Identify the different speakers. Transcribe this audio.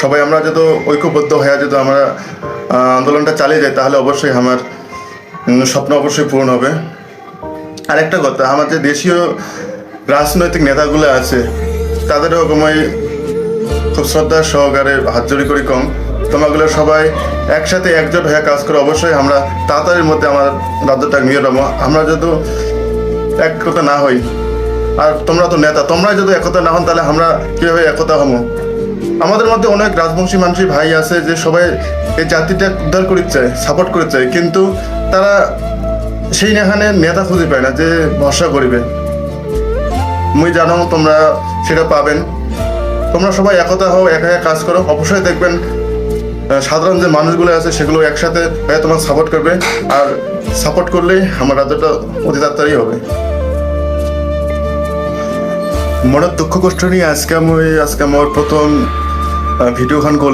Speaker 1: সবাই আমরা যদি ঐক্যবদ্ধ হয়ে যদি আমরা আন্দোলনটা চালিয়ে যাই, তাহলে অবশ্যই আমার স্বপ্ন অবশ্যই পূরণ হবে। আরেকটা কথা, আমার যে দেশীয় রাজনৈতিক নেতাগুলো আছে, তাদেরও কমাই খুব শ্রদ্ধা সহকারে হাত জড়ি করি কম। তোমাগুলো সবাই একসাথে একজোট হয়ে কাজ করে, অবশ্যই আমরা তাড়াতাড়ির মধ্যে আমার রাজ্যটা নিয়ে যাব আমরা যদি একতা না হই, আর তোমরা তো নেতা, তোমরা যদি একতা না হন, তাহলে আমরা কীভাবে একতা হব? আমাদের মধ্যে অনেক রাজবংশী মানুষই ভাই আছে যে সবাই এই জাতিটা উদ্ধার করতে চায় সাপোর্ট করতে চায়। কিন্তু তারা সেই এখানে নেতা খুঁজে পায় না যে ভরসা করিবে। মুই জানো তোমরা সেটা পাবেন। তোমরা সবাই একতা হও, একা কাজ করো। অবশ্যই দেখবেন সাধারণ যে মানুষগুলো আছে সেগুলো একসাথে তোমার সাপোর্ট করবে। আর সাপোর্ট করলেই আমার রাজ্যটা অতি তাড়াতাড়ি হবে। মনের দুঃখ কষ্ট নিয়ে আজকে আমি, আজকে আমার প্রথম ভিডিওখান করলাম